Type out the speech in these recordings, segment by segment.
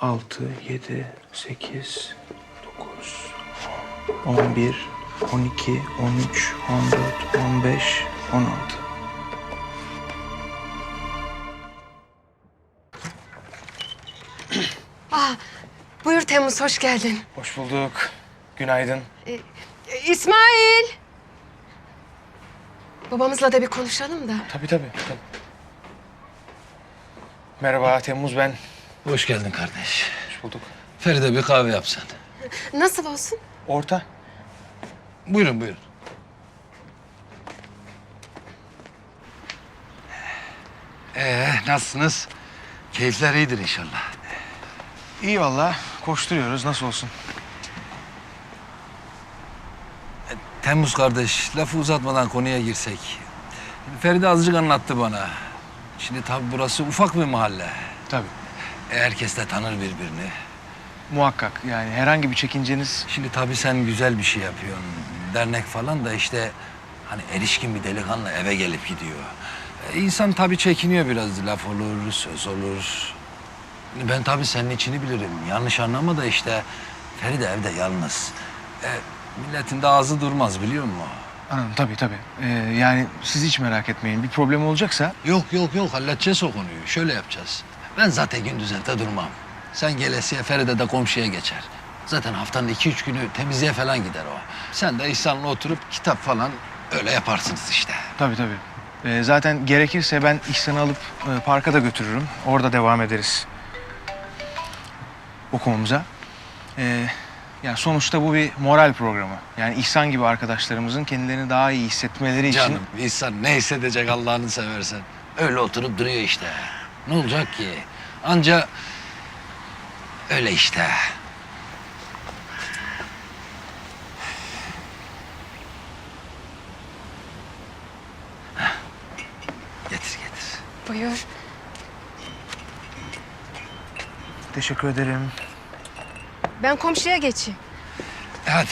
6, 7, 8, 9, 10, 11, 12, 13, 14, 15, 16. Buyur Temmuz, hoş geldin. Hoş bulduk. Günaydın. E, İsmail! Babamızla da bir konuşalım da. Tabii tabii. tabii. Merhaba Temmuz ben. Hoş geldin kardeş. Hoş bulduk. Feride bir kahve yapsan. Nasıl olsun? Orta. Buyurun buyurun. Ee, nasılsınız? Keyifler iyidir inşallah. İyi valla. Koşturuyoruz. Nasıl olsun? Temmuz kardeş, lafı uzatmadan konuya girsek. Feride azıcık anlattı bana. Şimdi tabii burası ufak bir mahalle. Tabii. E, herkes de tanır birbirini. Muhakkak. Yani herhangi bir çekinceniz Şimdi tabii sen güzel bir şey yapıyorsun. Dernek falan da işte hani erişkin bir delikanlı eve gelip gidiyor. E, insan tabii çekiniyor biraz. Laf olur, söz olur. Ben tabii senin içini bilirim. Yanlış anlama da işte Feride evde yalnız. E, milletin de ağzı durmaz biliyor musun? Anladım tabii tabii. Ee, yani siz hiç merak etmeyin. Bir problem olacaksa Yok yok yok halledeceğiz o konuyu. Şöyle yapacağız. Ben zaten gündüz evde durmam. Sen gelesiye Feride de komşuya geçer. Zaten haftanın iki üç günü temizliğe falan gider o. Sen de İhsan'la oturup kitap falan öyle yaparsınız işte. tabii tabii. Ee, zaten gerekirse ben İhsan'ı alıp e, parka da götürürüm. Orada devam ederiz okumamıza. Ee, yani sonuçta bu bir moral programı. Yani İhsan gibi arkadaşlarımızın kendilerini daha iyi hissetmeleri için... Canım İhsan ne hissedecek Allah'ını seversen. Öyle oturup duruyor işte. Ne olacak ki? Anca öyle işte. Heh. Getir getir. Buyur. Teşekkür ederim. Ben komşuya geçeyim. E hadi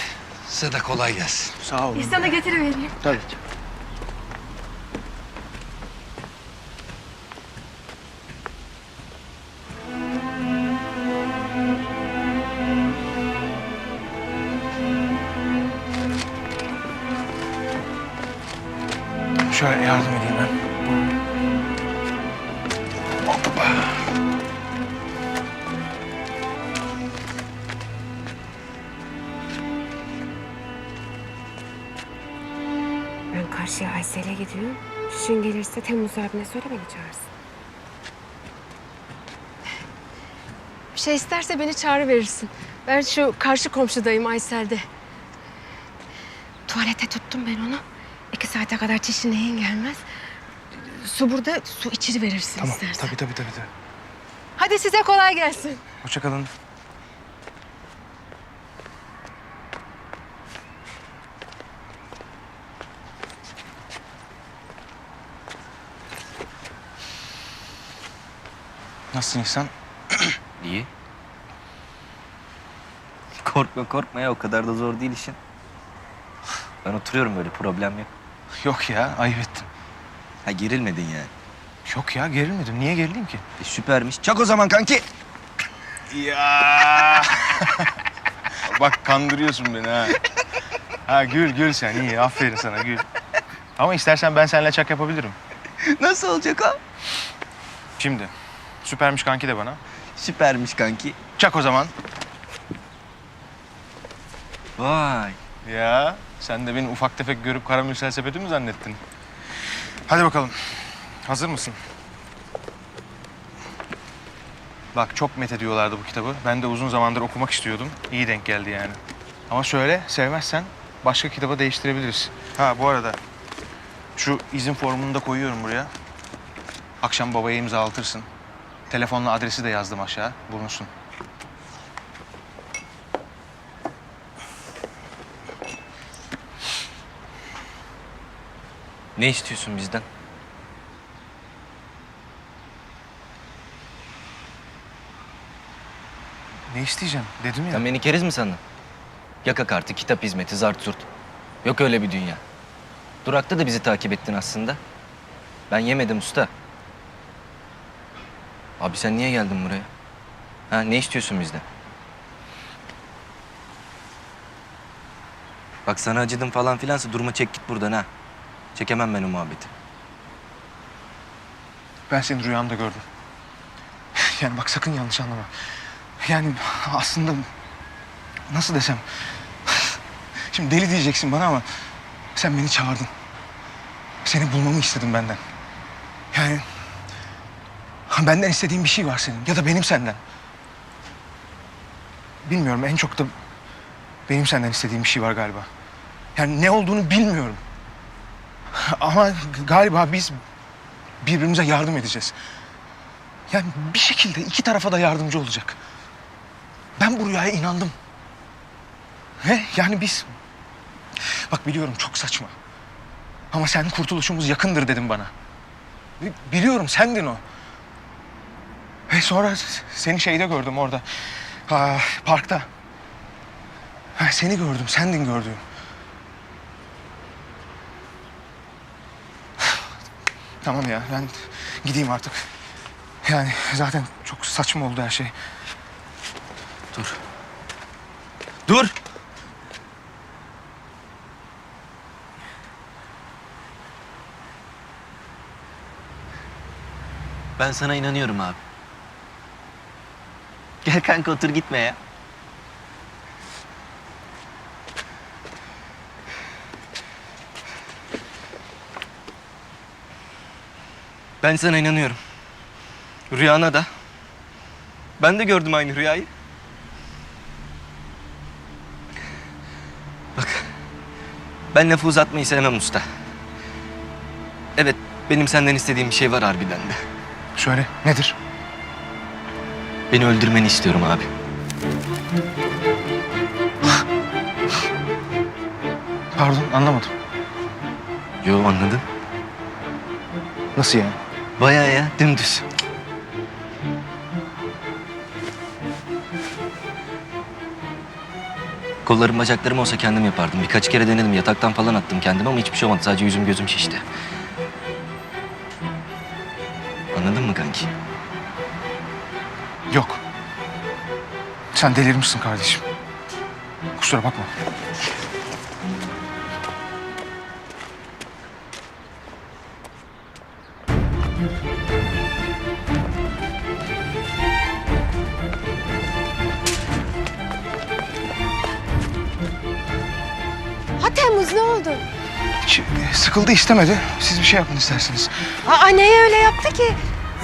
size de kolay gelsin. Sağ olun. İhsan'a getirivereyim. Tabii. Şöyle yardım edeyim ben. Ben karşıya Aysel'e gidiyorum. Şişin gelirse Temmuz abine söyle beni çağırsın. Bir şey isterse beni çağrı verirsin. Ben şu karşı komşudayım Aysel'de. Tuvalete tuttum ben onu. İki saate kadar çişi neyin gelmez. Su burada, su içiri verirsin Tamam. istersen. Tabii tabii tabii. tabii. Hadi size kolay gelsin. Hoşça kalın. Nasılsın İhsan? İyi. Korkma korkma ya o kadar da zor değil işin. Ben oturuyorum böyle problem yok. Yok ya ayıp ettim. Ha gerilmedin yani. Yok ya gerilmedim. Niye gerileyim ki? E, süpermiş. Çak o zaman kanki. Ya. Bak kandırıyorsun beni ha. Ha gül gül sen iyi. Aferin sana gül. Ama istersen ben seninle çak yapabilirim. Nasıl olacak o? Şimdi. Süpermiş kanki de bana. Süpermiş kanki. Çak o zaman. Vay. Ya sen de beni ufak tefek görüp karamürsel sepeti mi zannettin? Hadi bakalım. Hazır mısın? Bak çok met ediyorlardı bu kitabı. Ben de uzun zamandır okumak istiyordum. İyi denk geldi yani. Ama şöyle sevmezsen başka kitaba değiştirebiliriz. Ha bu arada şu izin formunu da koyuyorum buraya. Akşam babaya imzalatırsın. Telefonla adresi de yazdım aşağı. Bulunsun. Ne istiyorsun bizden? Ne isteyeceğim dedim ya. Sen beni keriz mi sandın? Yaka kartı, kitap hizmeti, zart zurt. Yok öyle bir dünya. Durakta da bizi takip ettin aslında. Ben yemedim usta. Abi sen niye geldin buraya? Ha ne istiyorsun bizden? Bak sana acıdım falan filansa durma çek git buradan ha. Çekemem ben o muhabbeti. Ben seni rüyamda gördüm. Yani bak sakın yanlış anlama. Yani aslında nasıl desem... Şimdi deli diyeceksin bana ama sen beni çağırdın. Seni bulmamı istedin benden. Yani benden istediğin bir şey var senin ya da benim senden. Bilmiyorum en çok da benim senden istediğim bir şey var galiba. Yani ne olduğunu bilmiyorum. Ama galiba biz birbirimize yardım edeceğiz. Yani bir şekilde iki tarafa da yardımcı olacak. Ben bu rüyaya inandım. Ve yani biz... Bak biliyorum çok saçma. Ama sen kurtuluşumuz yakındır dedin bana. Bi- Biliyorum sendin o. Ve sonra seni şeyde gördüm orada. Aa, parkta. Ha, seni gördüm, sendin gördüğüm. Tamam ya ben gideyim artık. Yani zaten çok saçma oldu her şey. Dur. Dur! Ben sana inanıyorum abi. Gel kanka otur gitme ya. Ben sana inanıyorum. Rüyana da. Ben de gördüm aynı rüyayı. Bak. Ben lafı uzatmayı sevmem usta. Evet, benim senden istediğim bir şey var harbiden de. Söyle nedir? Beni öldürmeni istiyorum abi. Pardon anlamadım. Yo anladın. Nasıl yani? Bayağı ya, dümdüz. Kollarım bacaklarım olsa kendim yapardım. Birkaç kere denedim. Yataktan falan attım kendimi ama hiçbir şey olmadı. Sadece yüzüm gözüm şişti. Anladın mı kanki? Yok. Sen delirmişsin kardeşim. Kusura bakma. Temmuz ne oldu? Hiç, sıkıldı istemedi. Siz bir şey yapın isterseniz. Aa neye öyle yaptı ki?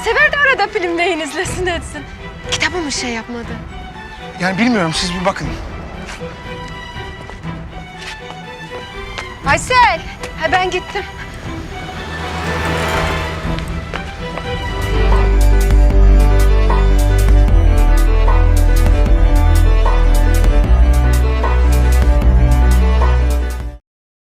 Sever de arada film neyin izlesin etsin. Kitabı mı şey yapmadı? Yani bilmiyorum siz bir bakın. Aysel, ha ben gittim.